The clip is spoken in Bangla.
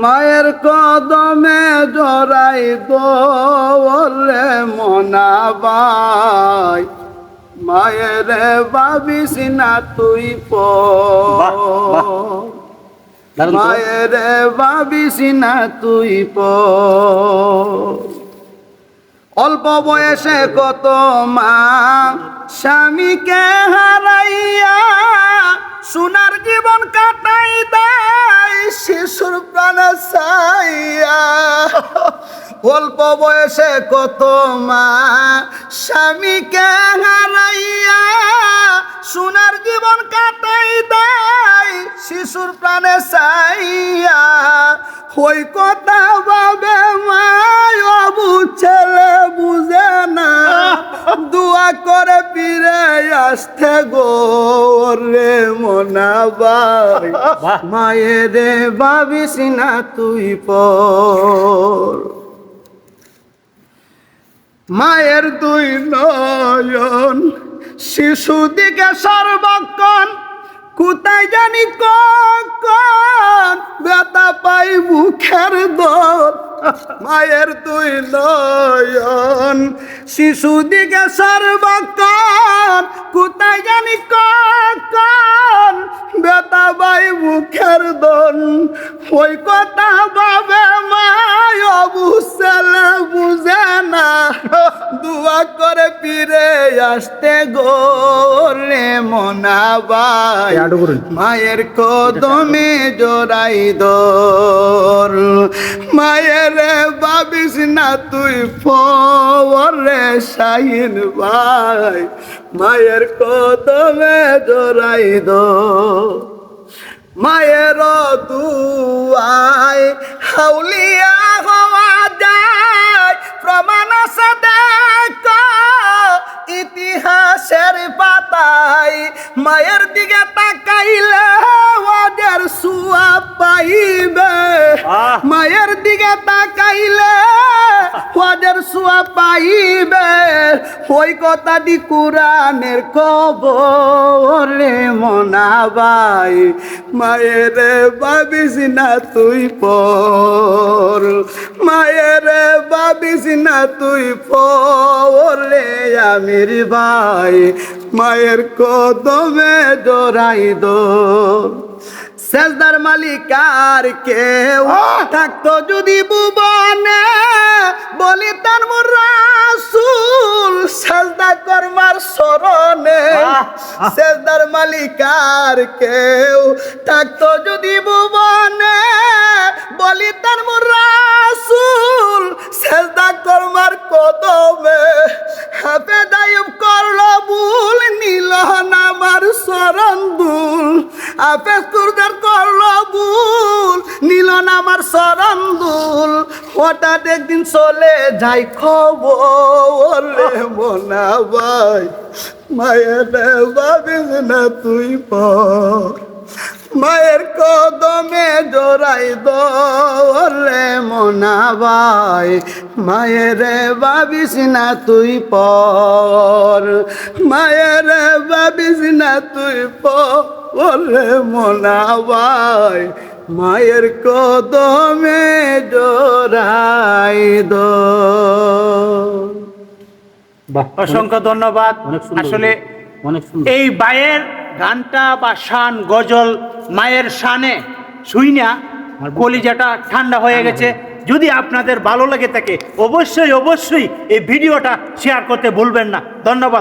মায়ের কদমে জড়াই দোরে মনাবাই। মায়ের ভাবিস না তুই মায়ের ভাবিস না তুই প। অল্প বয়সে কত মা স্বামীকে হারাইয়া সোনার জীবন সাইয়া। অল্প বয়সে কত মা স্বামীকে হারাইয়া সোনার জীবন কাটাই দেয়, শিশুর প্রাণে চাইয়া। হই কথা আসতে মনাবা রে মনা ভাই বাহ। মায়ের ভাবিস না তুই পর মায়ের দুই নয়ন শিশু দিকে সর্বক্ষণ কোথায় জানি ব্যথা পাই মুখের দর মায়ের তুই লয়ন শিশু দিকে সর্বক্ষণ। কোথায় জানি কখন ব্যথা পাই মুখের দন ওই কথা বাবে মায় অবুসালে আসতে গো রে মনা ভাই আডু করুন। মায়ের কদমে জোড়াই দর মায়ের ভাবিস না তুই ফরে শাহিন ভাই। মায়ের কদমে জোড়াই দর মায়ের দুয়াই হাউলিয়া পাইবে? ওই কথাটি কোরআনের কবরে মনা ভাই মায়ের ভাবিস না তুই পর। মায়ের ভাবিস না তুই পরে আমির ভাই। মায়ের কদমে জোড়াই দো সেজদার মালিকার কেউ থাকতো যদি ভুবনে বলি তার রাসূল সেজদা করমার স্মরণে। আহ! মালিক মালিকার কেউ থাকতো যদি ভুবনে বলি তার রাসূল সেজদা করমার কদমে। হাফে দায়ুব করল ভুল নীল আমার শরণ দুল হাফেজ কুরদার হঠাৎ একদিন চলে যাই খবর মনা ভাই। মায়ের না তুই পর। মায়ের কদমে জোড়াই দরে মনা ভাই। মায়ের ভাবিস না তুই পর। মায়ের ভাবিস না তুই পরে মনা ভাই। মায়ের কদমে জোড়াই দো। বাহ অসংখ্য ধন্যবাদ। আসলে এই বায়ের গানটা বা শান গজল মায়ের শানে শুই না কলিজাটা ঠান্ডা হয়ে গেছে। যদি আপনাদের ভালো লাগে থাকে অবশ্যই অবশ্যই এই ভিডিওটা শেয়ার করতে ভুলবেন না। ধন্যবাদ।